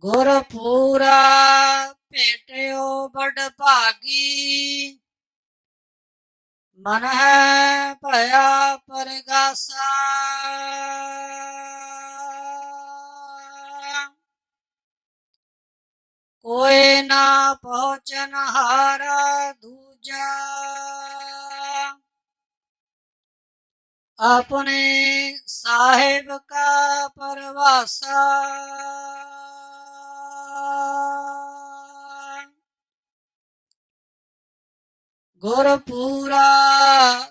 ਗੁਰਪੂਰਾ ਭੇਟਿਓ ਬੜ ਭਾਗੀ। ਮਨ ਹੈ ਭਇਆ ਪਰਗਾਸਾ। ਕੋਏ ਨਾ ਪਹੁੰਚਨ ਹਾਰਾ ਦੂਜਾ। ਆਪਣੇ ਸਾਹਿਬ ਕਾ ਪਰਵਾਸਾ। ਗੁਰਪੂਰਾ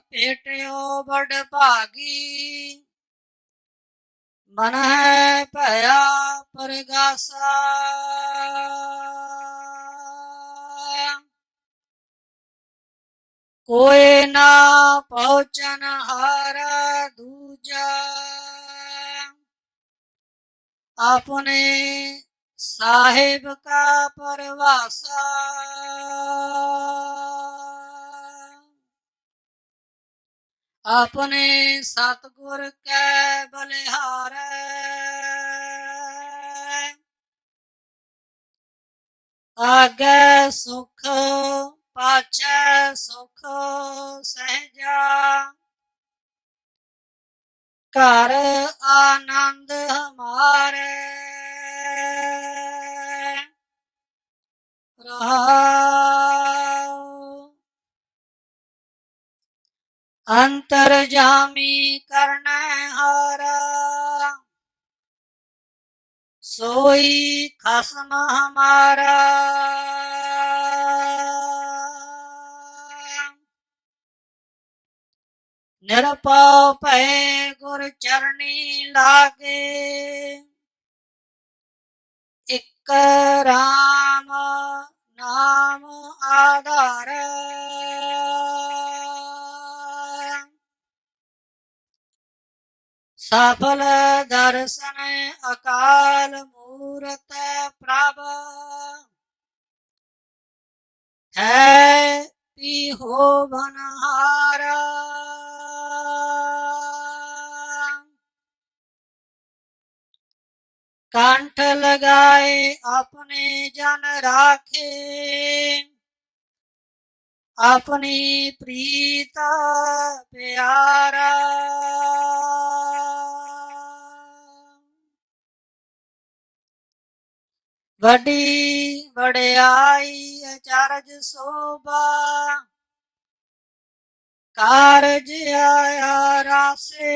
ਭੇਟਿਓ ਬੜ ਭਾਗੀ। ਮਨ ਹੈ ਭਇਆ ਪਰਗਾਸਾ। ਕੋਏ ਨਾ ਪਹੁੰਚਨ ਹਾਰਾ ਦੂਜਾ। ਆਪਣੇ ਸਾਹਿਬ ਕਾ ਪਰਵਾਸਾ। ਆਪਣੇ ਸਤਗੁਰ ਕੈ ਬਲਿਹਾਰੈ। ਆਗੇ ਸੁਖ ਪਾਛੈ ਸੁਖ, ਸਹਿਜਾ। ਕਰ ਆਨੰਦ ਹਮਾਰੇ। ਰਹਾਉ ਅੰਤਰ ਜਾਮੀ ਕਰਨਾ ਹਾਰਾ ਸੋਈ ਖਸਮ ਹਮਾਰਾ ਨਿਰਪਉ ਭੈ ਗੁਰ ਚਰਣੀ ਲਾਗੇ ਇਕ ਰਾਮ ਨਾਮ ਆਧਾਰ। ਸਫਲ ਦਰਸ਼ਨ ਅਕਾਲ ਮੂਰਤ ਪ੍ਰਭ। ਹੈ ਪੀ ਹੋ ਕੰਠ ਲਗਾਏ ਆਪਣੇ ਜਨ ਰਾਖੇ ਆਪਣੀ ਪ੍ਰੀਤ ਪਿਆਰਾ ਵੱਡੀ ਵਡਿਆਈ ਅਚਰਜ ਸੋਭਾ ਕਾਰਜ ਆਇਆ ਰਾਸੇ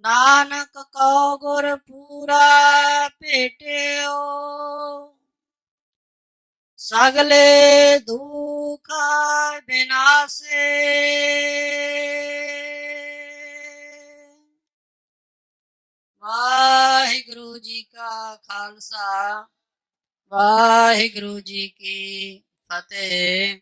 ਨਾਨਕ ਕੋ ਗੁਰ ਪੂਰਾ ਭੇਟਿਓ। ਸਗਲੇ ਦੁਖ ਬਿਨਾਸੇ। ਵਾਹਿਗੁਰੂ ਜੀ ਕਾ ਖਾਲਸਾ, ਵਾਹਿਗੁਰੂ ਜੀ ਕੀ ਫਤਿਹ।